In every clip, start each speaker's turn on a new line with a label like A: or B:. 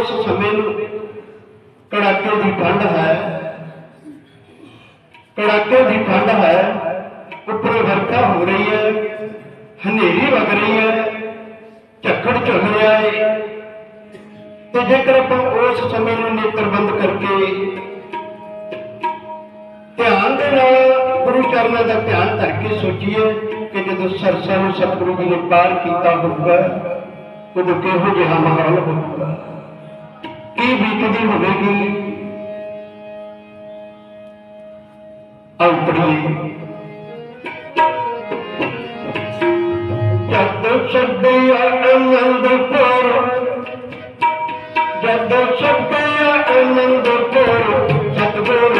A: ਉਸ ਸਮੇਂ ਨੂੰ ਕੜਾਕੇ ਦੀ ਠੰਡ ਹੈ। ਕੜਾਕੇ ਦੀ ਠੰਡ ਹੈ, ਉੱਪਰੋਂ ਵਰਖਾ ਹੋ ਰਹੀ ਹੈ, ਹਨੇਰੀ ਵਗ ਰਹੀ ਹੈ ਝੱਕੜ ਝੁੱਲ ਰਿਹਾ ਹੈ। ਤੇ ਜੇਕਰ ਆਪਾਂ ਉਸ ਸਮੇਂ ਨੂੰ ਨੇਤਰਬੰਦ ਕਰਕੇ ਧਿਆਨ ਦੇ ਨਾਲ ਗੁਰੂ ਚਰਨਾਂ ਦਾ ਧਿਆਨ ਧਰ ਕੇ ਸੋਚੀਏ ਕਿ ਜਦੋਂ ਸਰਸਾ ਨੂੰ ਸਤਿਗੁਰੂ ਜੀ ਨੇ ਪਾਰ ਕੀਤਾ ਹੋਊਗਾ, ਉਦੋਂ ਕਿਹੋ ਜਿਹਾ ਮਾਹੌਲ ਹੋਊਗਾ? ਇਹ ਬੀਤਦੀ ਹੋਵੇਗੀ? ਅਵਤਰੀ ਜਦ ਸ਼ਬਦਿਆ ਅਨੰਦ ਪੁਰ ਜਦ ਸ਼ਬਦਿਆ ਅਨੰਦ ਪੁਰ ਸਤਗੁਰ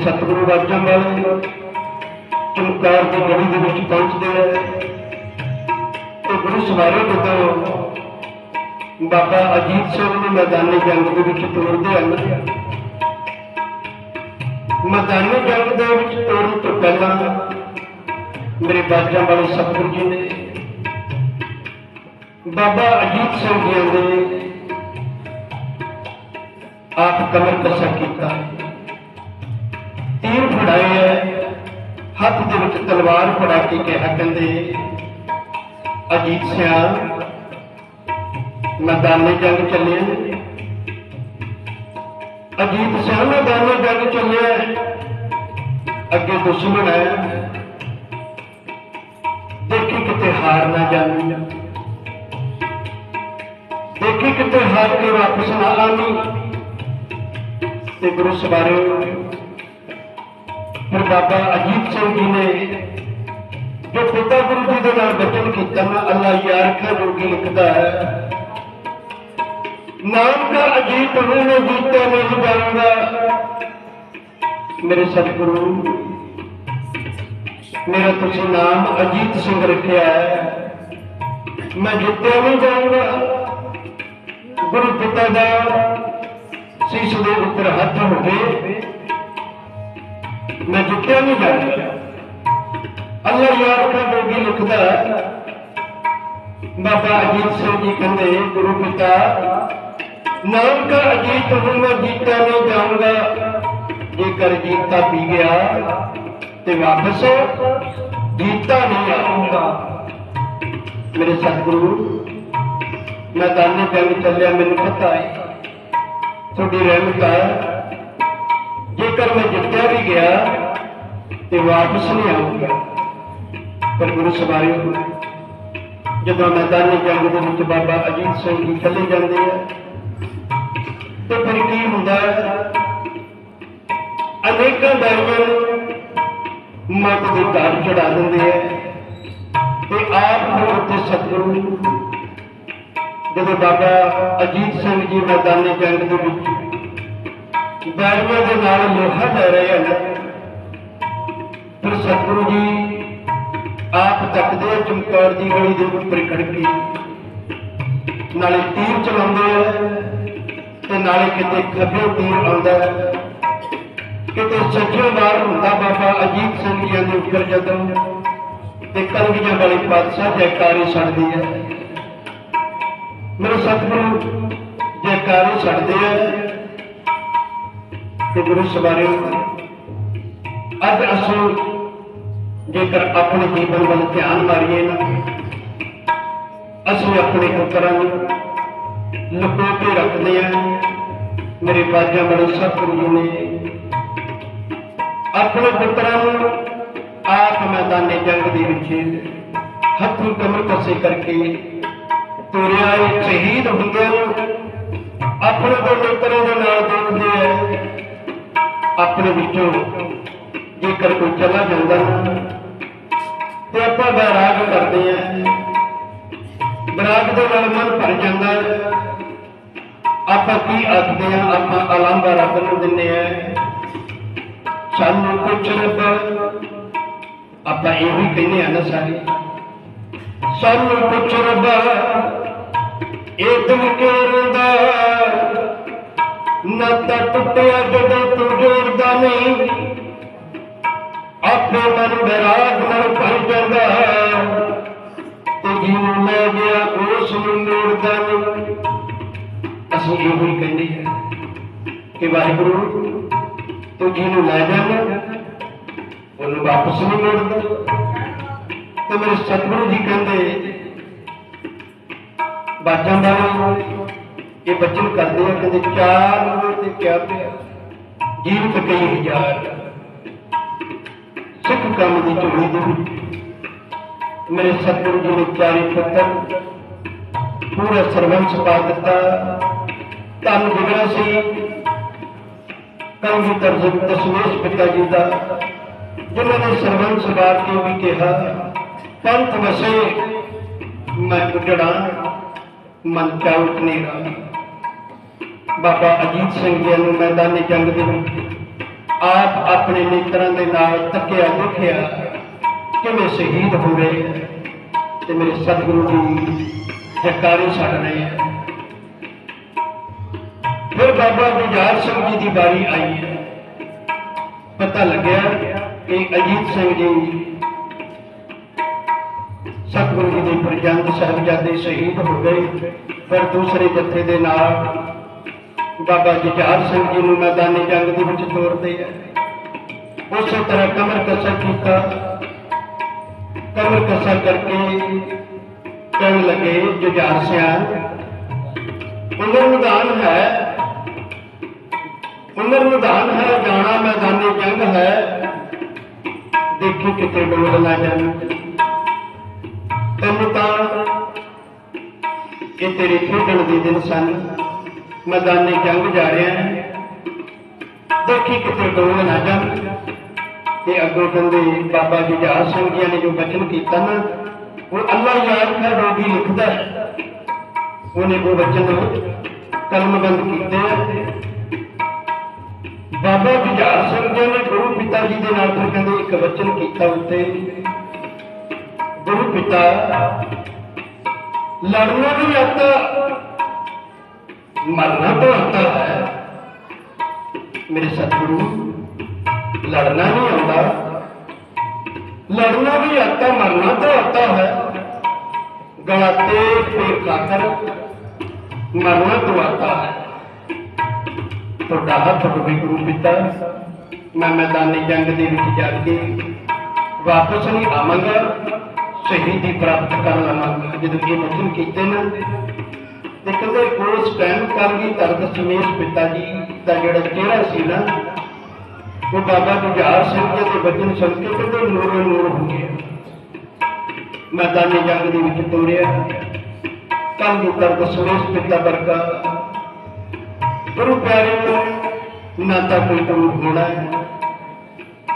A: ਸਤਿਗੁਰੂ ਵਾਜਾਂ ਵਾਲੇ ਚਮਕਾਰ ਦੀ ਗਲੀ ਦੇ ਵਿੱਚ ਪਹੁੰਚਦੇ ਨੇ ਤੇ ਗੁਰੂ ਸਵਾਰੇ ਜਦੋਂ ਬਾਬਾ ਅਜੀਤ ਸਿੰਘ ਨੂੰ ਮੈਦਾਨੀ ਜੰਗ ਦੇ ਵਿੱਚ ਤੋਰਦੇ ਹਨ। ਮੈਦਾਨੀ ਜੰਗ ਦੇ ਵਿੱਚ ਤੋਰਨ ਤੋਂ ਪਹਿਲਾਂ ਮੇਰੇ ਬਾਜਾਂ ਵਾਲੇ ਸਤਿਗੁਰੂ ਜੀ ਨੇ ਬਾਬਾ ਅਜੀਤ ਸਿੰਘ ਜੀ ਨੇ ਆਪ ਕਮਰ ਕਸਾ ਕੀਤਾ। ਹੱਥ ਵਿੱਚ ਤਲਵਾਰ ਫੜਾ ਕੇ ਕਿਹਾ ਕਹਿੰਦੇ, ਅਜੀਤ ਸਿਆ ਮੈਦਾਨੇ ਜੰਗ ਚੱਲੇ ਅਜੀਤ ਸਿੰਘ ਮੈਦਾਨੇ ਜੰਗ ਚੱਲਿਆ। ਅੱਗੇ ਦੁਸ਼ਮਣ ਹੈ ਦੇਖੀ ਕਿਤੇ ਹਾਰ ਨਾ ਜਾਵੀਂ ਦੇਖੀ ਕਿਤੇ ਹਾਰ ਕੇ ਵਾਪਸ ਨਾ ਆਵੀਂ ਤੇ ਗੁਰੂ ਸਵਾਰੇ ਫਿਰ ਬਾਬਾ ਅਜੀਤ ਸਿੰਘ ਜੀ ਨੇ ਜੋ ਪਿਤਾ ਗੁਰੂ ਜੀ ਦੇ ਨਾਲ ਬਚਨ ਕੀਤਾ ਨਾ ਅੱਲਾ ਯਾਰ ਖਾ ਜੋਗੀ ਲਿਖਦਾ ਹੈ। ਨਾਮ ਦਾ ਅਜੀਤ ਨੂੰ ਮੈਂ ਜੀਤੇ ਨਹੀਂ ਜਾਊਂਗਾ ਮੇਰੇ ਸਤਿਗੁਰੂ, ਮੇਰਾ ਤੁਸੀਂ ਨਾਮ ਅਜੀਤ ਸਿੰਘ ਰੱਖਿਆ ਹੈ। ਮੈਂ ਜਿੱਤਿਆ ਨਹੀਂ ਜਾਊਂਗਾ। ਗੁਰੂ ਪਿਤਾ ਦਾ ਸੀਸ ਦੇ ਉੱਪਰ ਹੱਥ ਹੋਵੇ ਮੈਂ ਜਿੱਤਿਆ ਨਹੀਂ ਜਾਊਂਗਾ ਅੱਲਾ ਯਾਰ ਕਾ ਬੋਗੀ ਲਿਖਦਾ ਬਾਬਾ ਅਜੀਤ ਸਿੰਘ ਜੀ ਕਹਿੰਦੇ, ਗੁਰੂ ਪਿਤਾ ਨਾਮ ਦਾ ਅਜੀਤ ਹੂੰ ਮੈਂ ਜੀਤਾ ਨਹੀਂ ਜਾਊਂਗਾ ਜੇਕਰ ਜੀਤਾ ਪੀ ਗਿਆ ਤੇ ਵਾਪਸ ਜੀਤਾ ਨਹੀਂ ਆਊਂਗਾ ਮੇਰੇ ਸਤਿਗੁਰੂ, ਮੈਂ ਦਾਨੇ ਜੰਗ ਚੱਲਿਆ, ਮੈਨੂੰ ਪਤਾ ਹੈ। ਤੁਹਾਡੀ ਰਹਿਮਤ ਹੈ। ਜੇਕਰ ਮੈਂ ਜਿੱਤਿਆ ਵੀ ਗਿਆ ਤੇ ਵਾਪਸ ਨਹੀਂ ਆਊਂਗਾ। ਪਰ ਗੁਰੂ ਸਵਾਰਿਓ ਜਦੋਂ ਮੈਦਾਨੀ ਜੰਗ ਦੇ ਵਿੱਚ ਬਾਬਾ ਅਜੀਤ ਸਿੰਘ ਜੀ ਚਲੇ ਜਾਂਦੇ ਆ, ਤੇ ਫਿਰ ਕੀ ਹੁੰਦਾ? ਅਨੇਕਾਂ ਬੈਰੀਆਂ ਨੂੰ ਮੱਤ ਦੇ ਘਰ ਚੜਾ ਦਿੰਦੇ ਆ ਤੇ ਆਪ ਨੂੰ ਉੱਤੇ ਸਤਿਗੁਰੂ ਜਦੋਂ ਬਾਬਾ ਅਜੀਤ ਸਿੰਘ ਜੀ ਮੈਦਾਨੀ ਜੰਗ ਦੇ ਵਿੱਚ ਬੈਰੀਆਂ ਦੇ ਨਾਲ ਲੋਹਾ ਲੈ ਰਹੇ ਹਨ। ਫਿਰ ਸਤਿਗੁਰੂ ਜੀ ਆਪ ਤੱਕਦੇ ਚਮਕੌਰ ਦੀ ਗਲੀ ਦੇ ਉੱਪਰ ਖੜ ਨਾਲੇ ਤੀਰ ਚਲਾਉਂਦੇ ਆ ਤੇ ਨਾਲੇ ਕਿਤੇ ਖੱਬੇ ਤੀਰ ਆਉਂਦਾ ਕਿਤੇ ਸੱਜੇ ਮਾਰ ਹੁੰਦਾ ਬਾਬਾ ਅਜੀਤ ਸਿੰਘ ਜੀ ਦੇ ਉੱਪਰ ਜਦੋਂ ਤੇ ਕਲਗੀਆਂ ਵਾਲੇ ਪਾਤਸ਼ਾਹ ਜੈਕਾਰੇ ਛੱਡਦੀ ਹੈ ਮੇਰੇ ਸਤਿਗੁਰੂ, ਜੈਕਾਰੇ ਛੱਡਦੇ ਆ। ਤੇ ਗੁਰੂ ਸਵਾਰਿਓ ਅੱਜ ਅਸੀਂ ਜੇਕਰ ਆਪਣੇ ਜੀਵਨ ਵੱਲ ਧਿਆਨ ਮਾਰੀਏ ਨਾ, ਅਸੀਂ ਆਪਣੇ ਪੁੱਤਰਾਂ ਨੂੰ ਲੁਕੋ ਕੇ ਰੱਖਦੇ ਆ ਮੇਰੇ ਬਾਜਾਂ ਬੜੇ ਸਤਿਗੁਰੂ ਜੀ ਨੇ ਆਪਣੇ ਪੁੱਤਰਾਂ ਨੂੰ ਆਪ ਮੈਦਾਨੇ ਜੰਗ ਦੇ ਵਿੱਚ ਹੱਥੋਂ ਕਮਰ ਕਸੇ ਕਰਕੇ ਤੋਰਿਆ। ਇਹ ਸ਼ਹੀਦ ਹੁੰਦੇ ਨੂੰ ਆਪਣੇ ਤੋਂ ਮਿੱਤਰਾਂ ਦੇ ਨਾਲ ਦੇਖਦੇ ਆ ਆਪਣੇ ਵਿੱਚੋਂ ਜੇਕਰ ਕੋਈ ਚਲਾ ਜਾਂਦਾ ਤੇ ਆਪਾਂ ਬੈਰਾਗ ਕਰਦੇ ਆ ਬਰਾਗ ਦੇ ਨਾਲ ਮਨ ਭਰ ਜਾਂਦਾ ਆਪਾਂ ਕੀ ਆਖਦੇ ਆ ਆਪਾਂ ਅਲੰਬਾ ਰੱਬ ਨੂੰ ਦਿੰਨੇ ਆ ਸਾਨੂੰ ਕੁਛ ਰੱਬਾ ਆਪਾਂ ਇਹੋ ਹੀ ਕਹਿੰਦੇ ਆ ਨਾ ਸਾਰੇ। ਸਾਨੂੰ ਕੁਛ ਰੱਬਾ ਇਹ ਦਿਲ ਕਰਦਾ ਨਾ ਤਾਂ ਟੁੱਟਿਆ ਜਦੋਂ ਜੋੜਦਾ ਨਹੀਂ। ਆਪੇ ਮਨ ਬੈਰਾਗ ਨਾਲ ਭਰ ਜਾਂਦਾ ਤੇ ਜਿਹਨੂੰ ਲੈ ਗਿਆ, ਉਸ ਨੂੰ ਮੋੜਦਾ ਨਹੀਂ। ਅਸੀਂ ਇਹੋ ਹੀ ਕਹਿੰਦੇ ਹਾਂ ਕਿ ਵਾਹਿਗੁਰੂ, ਤੂੰ ਜਿਹਨੂੰ ਲੈ ਜਾਂਦਾ ਉਹਨੂੰ ਵਾਪਸ ਨਹੀਂ ਮੋੜਦਾ। ਤੇ ਮੇਰੇ ਸਤਿਗੁਰੂ ਜੀ ਕਹਿੰਦੇ, ਬਾਜਾਂ ਦਾ ਇਹ ਬਚਨ ਕਰਦੇ ਆ, ਕਹਿੰਦੇ, ਚਾਰ ਨੰਬਰ ਤੇ ਕਿਆ ਪਿਆ? ਜੀਵਤ ਕਈ ਹਜ਼ਾਰ ਸਿੱਖ ਕੰਮ ਦੀ ਝੋਲੀ ਦੇ ਵਿੱਚ। ਮੇਰੇ ਸਤਿਗੁਰੂ ਜੀ ਨੇ ਚਾਰੇ ਪੁੱਤਰ ਪੂਰਾ ਸਰਵੰਸ ਪਾ ਦਿੱਤਾ। ਧੰਨ ਜਿਗਰਾ ਸੀ। ਕੰਗੀ ਤਰਜ ਦਸ਼ਮੇਸ਼ ਪਿਤਾ ਜੀ ਦਾ, ਜਿਨ੍ਹਾਂ ਨੇ ਸਰਵੰਸ ਪਾ ਕੇ ਵੀ ਕਿਹਾ, ਪੰਥ ਵਸੇ, ਮੈਂ ਉਜੜਾ ਮਨ ਚਾਉਟ ਨੇਰਾ ਬਾਬਾ ਅਜੀਤ ਸਿੰਘ ਜੀ ਨੂੰ ਮੈਦਾਨੀ ਜੰਗ ਦੇ ਆਪ ਆਪਣੇ ਮਿੱਤਰਾਂ ਦੇ ਨਾਲ ਤੱਕਿਆ ਦੇਖਿਆ ਕਿਵੇਂ ਸ਼ਹੀਦ ਹੋ ਰਹੇ ਤੇ ਮੇਰੇ ਸਤਿਗੁਰੂ ਜੀ ਜਕਾਰੇ ਛੱਡ ਰਹੇ ਹੈ ਫਿਰ ਬਾਬਾ ਜੁਝਾਰ ਸਿੰਘ ਜੀ ਦੀ ਵਾਰੀ ਆਈ ਹੈ ਪਤਾ ਲੱਗਿਆ ਕਿ ਅਜੀਤ ਸਿੰਘ ਜੀ ਸਤਿਗੁਰੂ ਜੀ ਦੇ ਪ੍ਰਜੰਦ ਸਾਹਿਬਜ਼ਾਦੇ ਸ਼ਹੀਦ ਹੋ ਗਏ, ਪਰ ਦੂਸਰੇ ਜੱਥੇ ਦੇ ਨਾਲ ਬਾਬਾ ਜੁਝਾਰ ਸਿੰਘ ਜੀ ਨੂੰ ਮੈਦਾਨੀ ਜੰਗ ਦੇ ਵਿੱਚ ਤੋਰਦੇ ਆ। ਉਸੇ ਤਰ੍ਹਾਂ ਕਮਰ ਕਸਰ ਕੀਤਾ। ਕਮਰ ਕਸਰ ਕਰਕੇ ਕਹਿਣ ਲੱਗੇ, ਜੁਝਾਰ ਸਿਆਂ ਉਮਰ ਨਿਦਾਨ ਹੈ। ਉਮਰ ਨਿਦਾਨ ਹੈ, ਜਾਣਾ ਮੈਦਾਨੀ ਜੰਗ ਹੈ। ਦੇਖੀ ਕਿਤੇ ਡੋਲ ਨਾ ਜਾਣ। ਤੈਨੂੰ ਤਾਂ ਇਹ ਤੇਰੇ ਖੇਡਣ ਦੇ ਦਿਨ ਸਨ। ਮੈਦਾਨੀ ਜੰਗ ਜਾ ਰਿਹਾ ਦੇਖੀ ਕਿਤੇ ਡੋਲ ਨਾ ਜਾਣ ਤੇ ਅੱਗੋਂ ਕਹਿੰਦੇ, ਬਾਬਾ ਜੁਝਾਰ ਸਿੰਘ ਜੀ ਨੇ ਜੋ ਬਚਨ ਕੀਤਾ ਨਾ, ਉਹ ਅੱਲਾ ਯਾਦ ਕਰ ਰੋਗੀ ਲਿਖਦਾ ਉਹਨੇ ਉਹ ਬਚਨ ਕਲਮਬੰਦ ਕੀਤੇ ਬਾਬਾ ਜੁਝਾਰ ਸਿੰਘ ਜੀ ਨੇ ਗੁਰੂ ਪਿਤਾ ਜੀ ਦੇ ਨਾਲ ਫਿਰ ਕਹਿੰਦੇ ਇੱਕ ਵਚਨ ਕੀਤਾ ਉੱਤੇ। ਗੁਰੂ ਪਿਤਾ, ਲੜਨਾ ਵੀ ਆਤਾ। ਮਰਨਾ ਤਾਂ ਆਤਾ ਹੈ ਮੇਰੇ ਸਤਿਗੁਰੂ ਲੜਨਾ ਨਹੀਂ ਆਉਂਦਾ ਲੜਨਾ ਵੀ ਆਤਾ ਮਰਨਾ ਤਾਂ ਆਤਾ ਹੈ ਗਲਾ ਤੇ ਪੇਟ ਖਾकर ਮਰਨਾ ਤਾਂ ਆਤਾ ਹੈ ਤੁਹਾਡਾ ਹੱਥ ਵੀ ਗੁਰੂ ਪਿਤਾ ਮੈਂ ਮੈਦਾਨੀ ਜੰਗ ਦੇ ਵਿੱਚ ਜਾ ਕੇ ਵਾਪਸ ਨਹੀਂ ਆਵਾਂਗਾ ਸ਼ਹੀਦੀ ਪ੍ਰਾਪਤ ਕਰ ਲਵਾਂਗਾ ਜਦੋਂ ਇਹ ਵਚਨ ਕੀਤੇ ਨਾ ਤੇ ਕਹਿੰਦੇ ਉਸ ਟਾਈਮ ਕਰਗੀ ਤਰਦ ਸਮੇਤ ਪਿਤਾ ਜੀ ਦਾ ਜਿਹੜਾ ਚਿਹਰਾ ਸੀ ਨਾ, ਉਹ ਬਾਬਾ ਗੁਜਾਰ ਸਿੰਘ ਜੀ ਦੇ ਵਚਨ ਸੁਣ ਕੇ ਕਹਿੰਦੇ ਨੂਰੋ ਨੂਰ ਹੋ ਗਿਆ ਮੈਦਾਨੀ ਜੰਗ ਦੇ ਵਿੱਚ ਤੋਰਿਆ ਕੰਨ ਦੀ ਤਰਦ ਸਮੇਤ ਪਿਤਾ ਵਰਗਾ। ਗੁਰੂ ਪਿਆਰੇ ਨੂੰ ਨਾ ਤਾਂ ਕੋਈ ਗੁਰੂ ਹੋਣਾ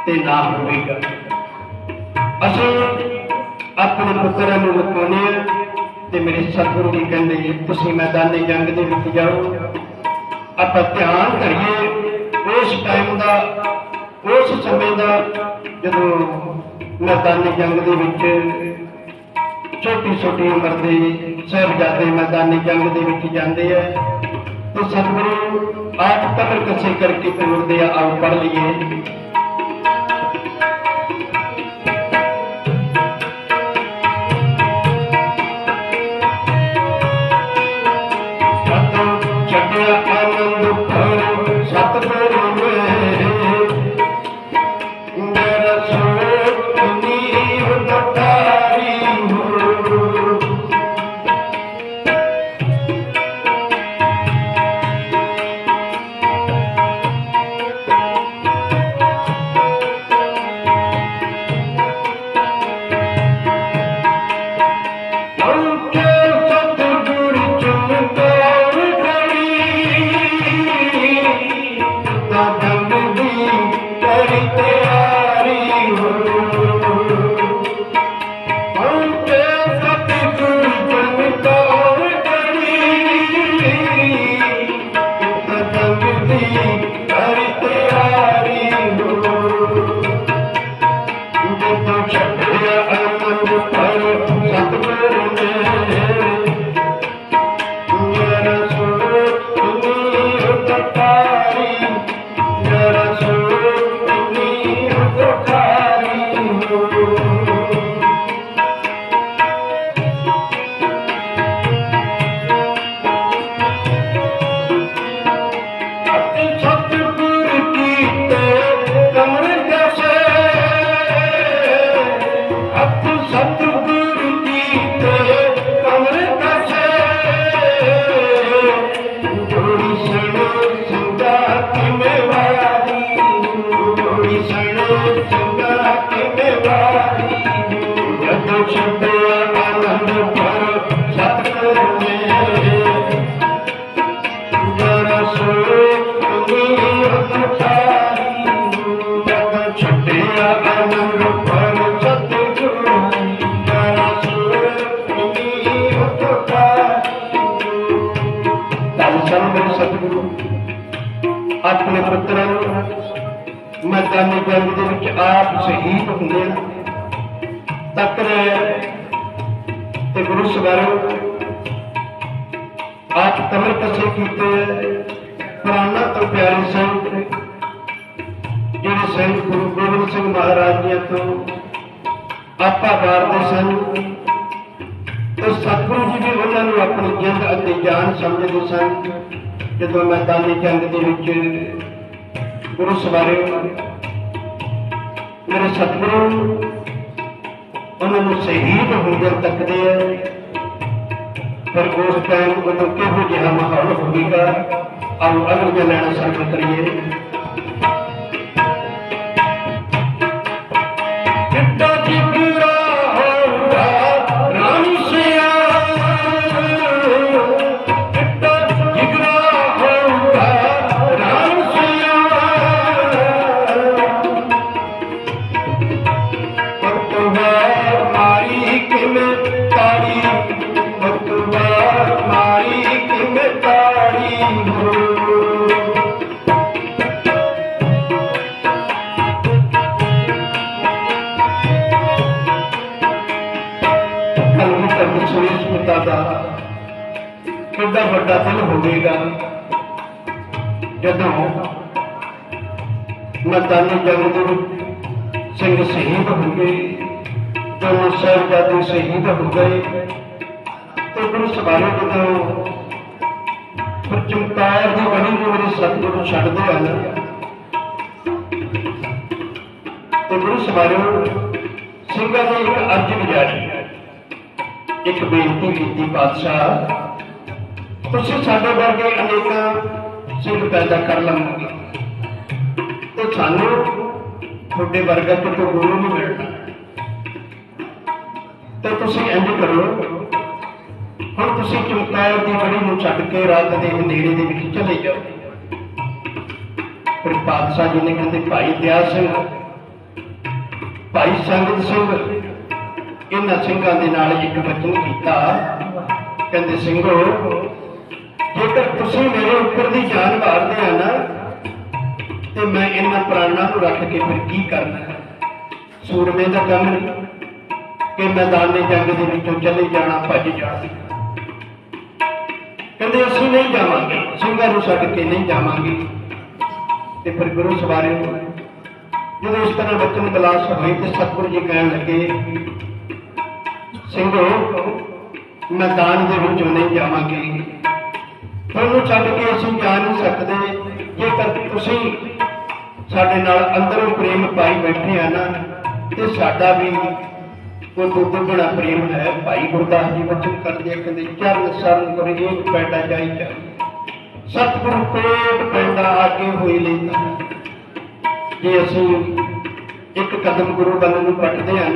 A: ਤੇ ਨਾ ਹੋਵੇਗਾ। ਅਸੀਂ ਆਪਣੇ ਪੁੱਤਰਾਂ ਨੂੰ ਲੁਕਾਉਂਦੇ ਹਾਂ। ਤੇ ਮੇਰੇ ਸਤਿਗੁਰੂ ਜੀ ਕਹਿੰਦੇ ਤੁਸੀਂ ਮੈਦਾਨੀ ਜੰਗ ਦੇ ਵਿੱਚ ਜਾਓ। ਆਪਾਂ ਧਿਆਨ ਕਰੀਏ ਉਸ ਟਾਈਮ ਦਾ, ਉਸ ਸਮੇਂ ਦਾ, ਜਦੋਂ ਮੈਦਾਨੀ ਜੰਗ ਦੇ ਵਿੱਚ ਛੋਟੀ ਛੋਟੀ ਉਮਰ ਦੇ ਸਾਹਿਬਜ਼ਾਦੇ ਮੈਦਾਨੀ ਜੰਗ ਦੇ ਵਿੱਚ ਜਾਂਦੇ ਆ। ਤੇ ਸਤਿਗੁਰੂ ਆਪ ਕਦਰ ਕਸੇ ਕਰਕੇ ਤੋਰਦੇ ਆ, ਆਓ ਪੜ ਲਈਏ। ਮੇਰਾ ਸੋਚ ਮੈਦਾਨੀ ਜੰਗ ਦੇ ਵਿੱਚ ਆਪ ਸ਼ਹੀਦ ਹੁੰਦੇ ਨੇ ਤੇ ਗੁਰੂ ਸਵਾਰੋ ਆਪ ਕਮਰ ਕਸੇ ਕੀਤੇ ਪ੍ਰਾਣਾ ਤੋਂ ਪਿਆਰੇ ਸੰਤ ਜਿਹੜੇ ਸੰਤ ਗੁਰੂ ਗੋਬਿੰਦ ਸਿੰਘ ਮਹਾਰਾਜ ਜੀ ਤੋਂ ਆਪਾ ਵਾਰਦੇ ਸਨ ਤੇ ਸਤਿਗੁਰੂ ਜੀ ਵੀ ਉਹਨਾਂ ਨੂੰ ਆਪਣੀ ਜਿੰਦ ਅਤੇ ਜਾਨ ਸਮਝਦੇ ਸਨ। ਜਦੋਂ ਮੈਦਾਨੀ ਜੰਗ ਦੇ ਵਿੱਚ ਗੁਰੂ ਸਵਾਰੇ ਮੇਰੇ ਸਤਿਗੁਰੂ, ਉਹਨਾਂ ਨੂੰ ਸ਼ਹੀਦ ਹੁੰਦੇ ਤੱਕਦੇ ਆ। ਪਰ ਉਸ ਟਾਈਮ ਉਦੋਂ ਕਿਹੋ ਜਿਹਾ ਮਾਹੌਲ ਹੋਵੇਗਾ? ਆਓ ਅਗਲੀਆਂ ਲੈਣਾ ਸ਼ੁਰੂ ਕਰੀਏ। ਕਿਵੇਂ ਤਾੜੀ? ਪਤਵਾਰ ਮਾਰੀ, ਕਿਵੇਂ ਤਾੜੀ? ਹੋ ਕਲਮੀ ਸੁਰੇਸ਼ ਪਿਤਾ ਦਾ। ਕਿੰਨਾ ਵੱਡਾ ਦਿਲ ਹੋਵੇਗਾ ਜਦੋਂ ਮੈਦਾਨੀ ਜੰਗ ਦੇ ਵਿੱਚ ਸਿੰਘ ਸ਼ਹੀਦ ਹੋ ਗਏ ਜਦੋਂ ਸਾਹਿਬਜ਼ਾਦੇ ਸ਼ਹੀਦ ਹੋ ਗਏ, ਤੇ ਗੁਰੂ ਸਭਾਰੇ ਜਦੋਂ ਫਿਰ ਚਮਕਾਰ ਦੀ ਬਣੀ ਨੂੰ ਮੇਰੇ ਸਤਿਗੁਰੂ ਛੱਡਦੇ ਹਨ। ਤੇ ਗੁਰੂ ਸਭਾਰੇ ਸਿੰਘਾਂ ਨੇ ਇੱਕ ਅਰਜ਼ ਗੁਜ਼ਾਰੀ ਇੱਕ ਬੇਨਤੀ ਕੀਤੀ, ਪਾਤਸ਼ਾਹ, ਤੁਸੀਂ ਸਾਡੇ ਵਰਗੇ ਅਨੇਕਾਂ ਸਿੰਘ ਪੈਦਾ ਕਰ ਲਵੋਗੇ। ਤੇ ਸਾਨੂੰ ਤੁਹਾਡੇ ਵਰਗਾ ਕਿਤੋਂ ਗੁਰੂ ਨਹੀਂ ਮਿਲਣਾ। ਤੇ ਤੁਸੀਂ ਇੰਜ ਕਰੋ ਹੁਣ ਤੁਸੀਂ ਚਮਕਾਰ ਦੀ ਬੜੀ ਨੂੰ ਛੱਡ ਕੇ ਰਾਤ ਦੇ ਹਨੇਰੇ ਦੇ ਵਿੱਚ ਚਲੇ ਜਾਓ। ਫਿਰ ਪਾਤਸ਼ਾਹ ਜੀ ਨੇ ਕਹਿੰਦੇ, ਭਾਈ ਦਿਆ ਸਿੰਘ, ਭਾਈ ਸੰਗਤ ਸਿੰਘ, ਇਹਨਾਂ ਸਿੰਘਾਂ ਦੇ ਨਾਲ ਇੱਕ ਵਚਨ ਕੀਤਾ। ਕਹਿੰਦੇ, ਸਿੰਘੋ, ਜੇਕਰ ਤੁਸੀਂ ਮੇਰੇ ਉੱਪਰ ਦੀ ਜਾਨ ਮਾਰਦੇ ਆ ਨਾ, ਤੇ ਮੈਂ ਇਹਨਾਂ ਪ੍ਰਾਣਾਂ ਨੂੰ ਰੱਖ ਕੇ ਫਿਰ ਕੀ ਕਰਨਾ ਸੂਰਮੇ ਦਾ ਕੰਮ ਨਹੀਂ ਕਿ ਮੈਦਾਨੇ ਜੰਗ ਦੇ ਵਿੱਚੋਂ ਚਲੇ ਜਾਣਾ, ਭੱਜ ਜਾਣਾ ਕਹਿੰਦੇ, ਅਸੀਂ ਨਹੀਂ ਜਾਵਾਂਗੇ, ਸਿੰਘਾਂ ਨੂੰ ਛੱਡ ਕੇ ਨਹੀਂ ਜਾਵਾਂਗੇ। ਤੇ ਫਿਰ ਗੁਰੂ ਸਵਾਰੇ ਜਦੋਂ ਇਸ ਤਰ੍ਹਾਂ ਬਚਨ ਗਲਾਸ ਹੋਏ ਤੇ ਸਤਿਗੁਰੂ ਜੀ ਕਹਿਣ ਲੱਗੇ, ਸਿੰਘੋ, ਮੈਦਾਨ ਦੇ ਵਿੱਚੋਂ ਨਹੀਂ ਜਾਵਾਂਗੇ। ਤੁਹਾਨੂੰ ਛੱਡ ਕੇ ਅਸੀਂ ਜਾ ਨਹੀਂ ਸਕਦੇ। ਜੇਕਰ ਤੁਸੀਂ ਸਾਡੇ ਨਾਲ ਅੰਦਰੋਂ ਪ੍ਰੇਮ ਪਾਈ ਬੈਠੇ ਆ ਨਾ, ਤੇ ਸਾਡਾ ਵੀ ਉਹ ਕੋਈ ਦੁੱਗਣਾ ਪ੍ਰੇਮ ਹੈ, ਭਾਈ ਗੁਰਦਾਸ ਜੀ ਵਚਨ ਕਰਦੇ ਕਹਿੰਦੇ ਚਰਨ ਸਰਨ ਕਰ ਏਕ ਜਾਈ ਚਾ। ਸਤਿਗੁਰੂ ਕੋਟ ਪੈਂਡਾ ਆਗੇ ਹੋਈ ਲੈਂਦਾ ਜੇ ਅਸੀਂ ਇੱਕ ਕਦਮ ਗੁਰੂ ਵੱਲ ਨੂੰ ਪਟਦੇ ਹਾਂ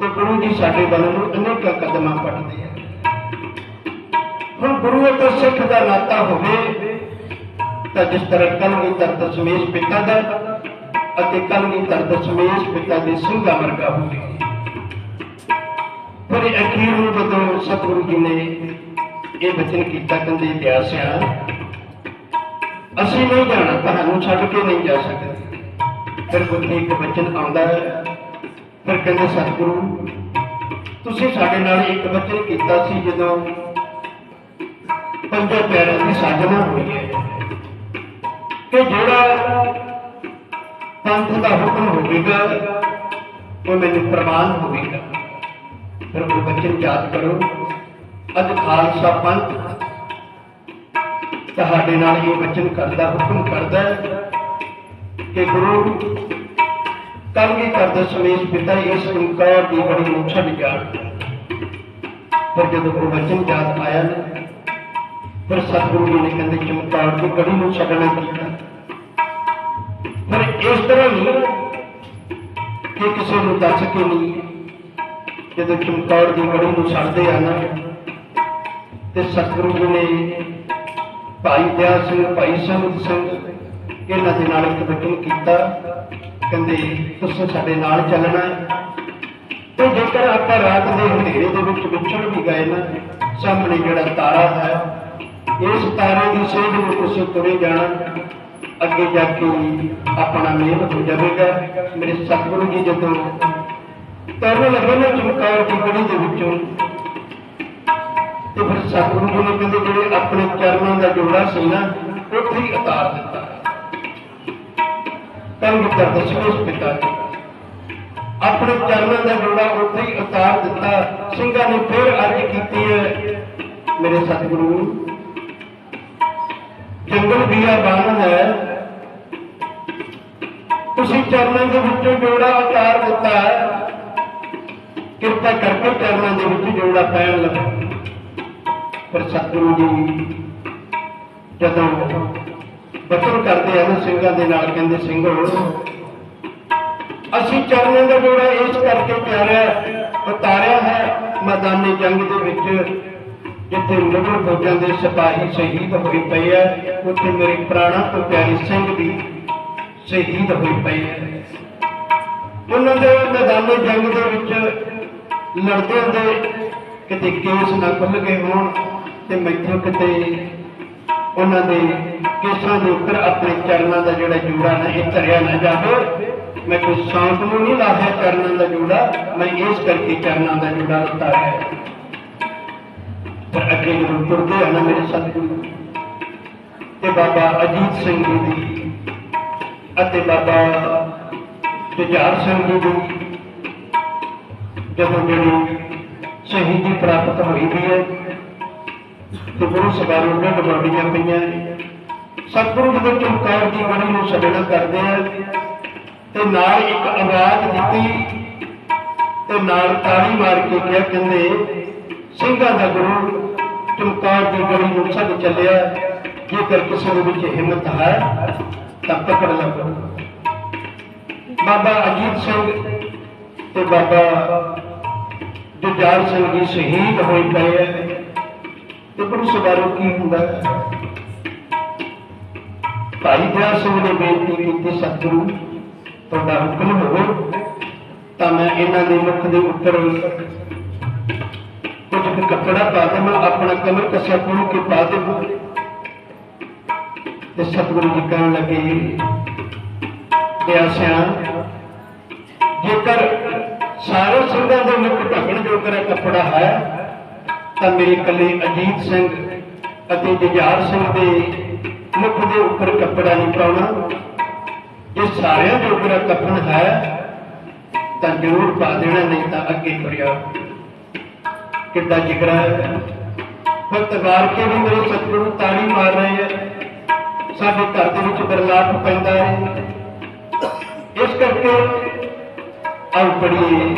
A: ਤੇ ਗੁਰੂ ਜੀ ਸਾਡੇ ਵੱਲ ਨੂੰ ਅਨੇਕਾਂ ਕਦਮਾਂ ਪਟਦੇ ਆ। ਹੁਣ ਗੁਰੂ ਅਤੇ ਸਿੱਖ ਦਾ ਨਾਤਾ ਹੋਵੇ, ਤਾਂ ਜਿਸ ਤਰ੍ਹਾਂ ਕਲਗੀ ਤਰਤ ਸਮੇਸ਼ ਪਿਤਾ ਦਾ, ਅਤੇ ਕਲਗੀ ਤਰਤ ਸਮੇਸ਼ ਪਿਤਾ ਦੇ ਸਿੰਘਾਂ ਵਰਗਾ ਹੋਵੇ। ਪਰ ਅਖੀਰ ਨੂੰ ਜਦੋਂ ਸਤਿਗੁਰੂ ਜੀ ਨੇ ਇਹ ਬਚਨ ਕੀਤਾ, ਕਹਿੰਦੇ ਇਤਿਹਾਸਿਆ ਅਸੀਂ ਨਹੀਂ ਜਾਣਾ, ਤੁਹਾਨੂੰ ਛੱਡ ਕੇ ਨਹੀਂ ਜਾ ਸਕਦੇ। ਫਿਰ ਉੱਥੇ ਇੱਕ ਬਚਨ ਆਉਂਦਾ ਹੈ। ਫਿਰ ਕਹਿੰਦੇ, ਸਤਿਗੁਰੂ, ਤੁਸੀਂ ਸਾਡੇ ਨਾਲ ਇੱਕ ਬਚਨ ਕੀਤਾ ਸੀ ਜਦੋਂ ਪੰਜਾਂ ਪਿਆਰਿਆਂ ਦੀ ਸਾਜਨਾ ਹੋਈ ਹੈ। ਕਿ ਜਿਹੜਾ ਪੰਥ ਦਾ ਹੁਕਮ ਹੋਵੇਗਾ, ਉਹ ਮੈਨੂੰ ਪ੍ਰਮਾਣ ਹੋਵੇਗਾ। ਫਿਰ ਉਹ ਬਚਨ ਯਾਦ ਕਰੋ। ਅੱਜ ਖਾਲਸਾ ਪੰਥ ਤੁਹਾਡੇ ਨਾਲ ਇਹ ਬਚਨ ਕਰਦਾ, ਹੁਕਮ ਕਰਦਾ ਹੈ ਕਿ ਗੁਰੂ ਕਲਗੀ ਕਰਦਾ ਸਮੇਸ਼ ਪਿਤਾ ਇਸ ਇਨਕਾਰ ਦੀ ਬੜੀ ਨੂੰ ਛੱਡ ਜਾਣ ਪਰ ਜਦੋਂ ਉਹ ਯਾਦ ਆਇਆ ਨਾ, ਫਿਰ ਸਤਿਗੁਰੂ ਜੀ ਨੇ ਕਹਿੰਦੇ ਚਮਕਾਰ ਦੀ ਕੜੀ ਨੂੰ ਛੱਡਣਾ ਕੀਤਾ। ਪਰ ਇਸ ਤਰ੍ਹਾਂ ਨਹੀਂ ਕਿ ਕਿਸੇ ਨੂੰ ਦੱਸ ਕੇ ਨਹੀਂ ਜਦੋਂ ਚਮਕੌਰ ਦੀ ਕੜੀ ਨੂੰ ਛੱਡਦੇ ਆ ਨਾ, ਤੇ ਸਤਿਗੁਰੂ ਜੀ ਨੇ ਭਾਈ ਦਿਆ ਸਿੰਘ, ਭਾਈ ਸੰਗਤ ਸਿੰਘ ਇਹਨਾਂ ਦੇ ਨਾਲ ਇੱਕ ਬਚਨ ਕੀਤਾ, ਕਹਿੰਦੇ ਤੁਸੀਂ ਸਾਡੇ ਨਾਲ ਚੱਲਣਾ ਤੇ ਜੇਕਰ ਆਪਾਂ ਰਾਤ ਦੇ ਹਨੇਰੇ ਦੇ ਵਿੱਚ ਵਿਛੜ ਵੀ ਗਏ ਨਾ, ਸਾਹਮਣੇ ਜਿਹੜਾ ਤਾਰਾ ਹੈ, ਇਸ ਤਾਰੇ ਦੀ ਸੇਧ ਨੂੰ ਤੁਸੀਂ ਤੁਰੇ ਜਾਣਾ, ਅੱਗੇ ਜਾ ਕੇ ਆਪਣਾ ਮਿਹਨਤ ਹੋ ਜਾਵੇਗਾ। ਮੇਰੇ ਸਤਿਗੁਰੂ ਜੀ ਜਦੋਂ ਤਰਨ ਲੱਗੇ ਨਾ ਚਮਕਾਰ ਦੀ ਦੇ ਵਿੱਚੋਂ ਤੇ ਫਿਰ ਸਤਿਗੁਰੂ ਜੀ ਨੇ ਕਹਿੰਦੇ ਜਿਹੜੇ ਆਪਣੇ ਚਰਨਾਂ ਦਾ ਜੋੜਾ ਸੀ ਨਾ, ਉੱਥੇ ਹੀ ਉਤਾਰ ਦਿੱਤਾ। ਕੰਮ ਕਰ ਦਸ਼ਮੇਸ਼ ਪਿਤਾ ਜੀ ਆਪਣੇ ਚਰਨਾਂ ਦਾ ਜੋੜਾ ਉੱਥੇ ਹੀ ਉਤਾਰ ਦਿੱਤਾ। ਸਿੰਘਾਂ ਨੇ ਫਿਰ ਅਰਜ਼ ਕੀਤੀ ਹੈ, ਮੇਰੇ ਸਤਿਗੁਰੂ, ਜੰਗਲ ਦੀਆ ਬਾਣ ਹੈ। ਤੁਸੀਂ ਚਰਨਾਂ ਦੇ ਵਿੱਚੋਂ ਜੋੜਾ ਉਤਾਰ ਦਿੱਤਾ। ਹੈ ਕਿਰਪਾ ਕਰਕੇ ਚਰਨਾਂ ਦੇ ਵਿੱਚ ਜੋੜਾ ਪੈਣ ਲੱਗਾ। ਪਰ ਸਤਿਗੁਰੂ ਜੀ ਜਦੋਂ ਬਚਨ ਕਰਦੇ ਹਨ, ਸਿੰਘਾਂ ਦੇ ਨਾਲ ਕਹਿੰਦੇ, ਸਿੰਘੋ, ਅਸੀਂ ਚਰਨਾਂ ਦਾ ਜੋੜਾ ਇਸ ਕਰਕੇ ਪਿਆਰਿਆ, ਉਤਾਰਿਆ ਹੈ ਮੈਦਾਨੇ ਜੰਗ ਦੇ ਵਿੱਚ, ਜਿੱਥੇ ਮੁਗਲ ਫੌਜਾਂ ਦੇ ਸਿਪਾਹੀ ਸ਼ਹੀਦ ਹੋਏ ਪਏ ਆ, ਉੱਥੇ ਮੇਰੇ ਪ੍ਰਾਣਾਂ ਤੋਂ ਪਿਆਰੇ ਸਿੰਘ ਵੀ ਸ਼ਹੀਦ ਹੋਏ ਪਏ ਆ। ਉਹਨਾਂ ਦੇ ਮੈਦਾਨੇ ਜੰਗ ਦੇ ਵਿੱਚ ਲੜਦਿਆਂ ਦੇ ਕਿਤੇ ਕੇਸ ਨਾ ਖੁੱਲ ਗਏ ਹੋਣ ਤੇ ਮੈਥੋਂ ਕਿਤੇ ਉਹਨਾਂ ਦੇ ਕੇਸਾਂ ਦੇ ਉੱਪਰ ਆਪਣੇ ਚਰਨਾਂ ਦਾ ਜਿਹੜਾ ਜੋੜਾ ਨਾ ਇਹ ਧਰਿਆ ਨਾ ਜਾਵੇ। ਮੈਂ ਕੋਈ ਸ਼ਾਂਤ ਨੂੰ ਨਹੀਂ ਲਾਹਿਆ ਚਰਨਾਂ ਦਾ ਜੋੜਾ, ਮੈਂ ਇਸ ਕਰਕੇ ਚਰਨਾਂ ਦਾ ਜੋੜਾ ਉਤਾਰਿਆ ਪਰ ਅੱਗੇ ਜਦੋਂ ਤੁਰਦੇ ਹਨ ਮੇਰੇ ਸਤਿਗੁਰੂ, ਤੇ ਬਾਬਾ ਅਜੀਤ ਸਿੰਘ ਜੀ ਦੀ ਅਤੇ ਬਾਬਾ ਜੁਝਾਰ ਸਿੰਘ ਜੀ ਦੀ ਜਦੋਂ ਜਿਹੜੀ ਸ਼ਹੀਦੀ ਪ੍ਰਾਪਤ ਹੋਈ ਵੀ ਹੈ, ਤੇ ਗੁਰੂ ਸਭਾਵਾਂ ਦੇ ਡਬਾਡੀਆਂ ਪਈਆਂ ਸਤਿਗੁਰੂ ਜਦੋਂ ਚਮਕਾਰ ਦੀ ਬਾਣੀ ਨੂੰ ਸਜਣਾ ਕਰਦੇ ਆ ਤੇ ਨਾਲ ਇੱਕ ਆਵਾਜ਼ ਦਿੱਤੀ ਤੇ ਨਾਲ ਤਾੜੀ ਮਾਰ ਕੇ ਕਿਹਾ, ਕਹਿੰਦੇ, ਸਿੰਘਾਂ ਦਾ ਗੁਰੂ ਚਮਕਾਰ ਦੀ ਗੜੀ ਨੂੰ ਛੱਡ ਚੱਲਿਆ। ਜੇਕਰ ਕਿਸੇ ਦੇ ਵਿੱਚ ਹਿੰਮਤ ਹੈ, ਤਾਂ ਪਕੜ ਲਓ। ਬਾਬਾ ਅਜੀਤ ਸਿੰਘ ਤੇ ਬਾਬਾ ਜੁਝਾਰ ਸਿੰਘ ਜੀ ਸ਼ਹੀਦ ਹੋਏ ਪਏ ਹੈ ਤੇ ਗੁਰੂ ਸਵਾਰੋ ਕੀ ਹੁੰਦਾ? ਭਾਈ ਦਇਆ ਸਿੰਘ ਨੇ ਬੇਨਤੀ ਕੀਤੀ, ਸਤਿਗੁਰੂ, ਤੁਹਾਡਾ ਹੁਕਮ ਹੋਵੇ ਤਾਂ ਮੈਂ ਇਹਨਾਂ ਦੇ ਮੁਖ ਦੇ ਉੱਪਰ ਕੁਝ ਕੱਪੜਾ ਪਾ ਦੇਵਾਂ, ਆਪਣਾ ਕਮਰ ਕੱਸਿਆ ਖੋਲ ਕੇ ਪਾ ਦੇਵਾਂ। ਤੇ ਸਤਿਗੁਰੂ ਜੀ ਕਹਿਣ ਲੱਗੇ ਦਇਆ ਜੇਕਰ ਸਾਰੇ ਸਿੰਘਾਂ ਦੇ ਮੁਖ ਢੱਕਣ ਜੋਗਰਾ ਕੱਪੜਾ ਹੈ, ਤਾਂ ਮੇਰੇ ਇਕੱਲੇ ਅਜੀਤ ਸਿੰਘ ਅਤੇ ਜੁਝਾਰ ਸਿੰਘ ਦੇ ਮੁਖ ਦੇ ਉੱਪਰ ਕੱਪੜਾ ਨਹੀਂ ਪਾਉਣਾ। ਜੇ ਸਾਰਿਆਂ ਦੇ ਉੱਪਰ ਕੱਪਣ ਹੈ, ਤਾਂ ਜ਼ਰੂਰ ਪਾ ਦੇਣਾ, ਨਹੀਂ ਤਾਂ ਅੱਗੇ ਤੁਰਿਆ। ਕਿੱਡਾ ਜਿਗਰਾ ਹੈ। ਫਕਤ ਵਾਰ ਕੇ ਵੀ ਮੇਰੇ ਸਤਿਗੁਰੂ ਤਾੜੀ ਮਾਰ ਰਹੇ ਹੈ ਸਾਡੇ ਘਰ ਦੇ ਵਿੱਚ ਬਰਲਾਪ ਪੈਂਦਾ ਹੈ। ਇਸ ਕਰਕੇ ਆਓ ਪੜੀਏ।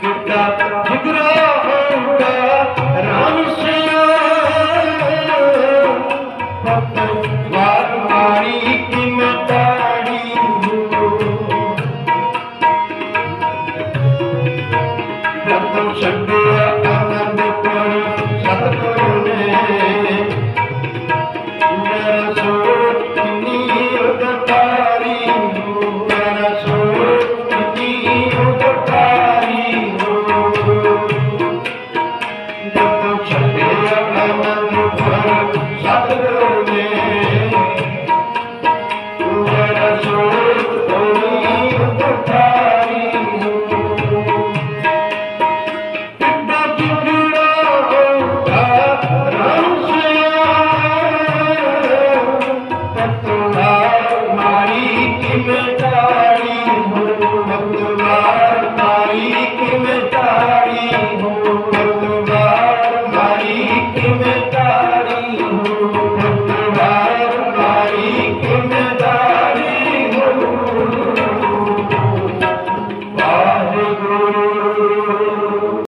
A: ਕਿੱਡਾ ਜਿਗਰਾ ਹੋਊਗਾ। ਰਾਮ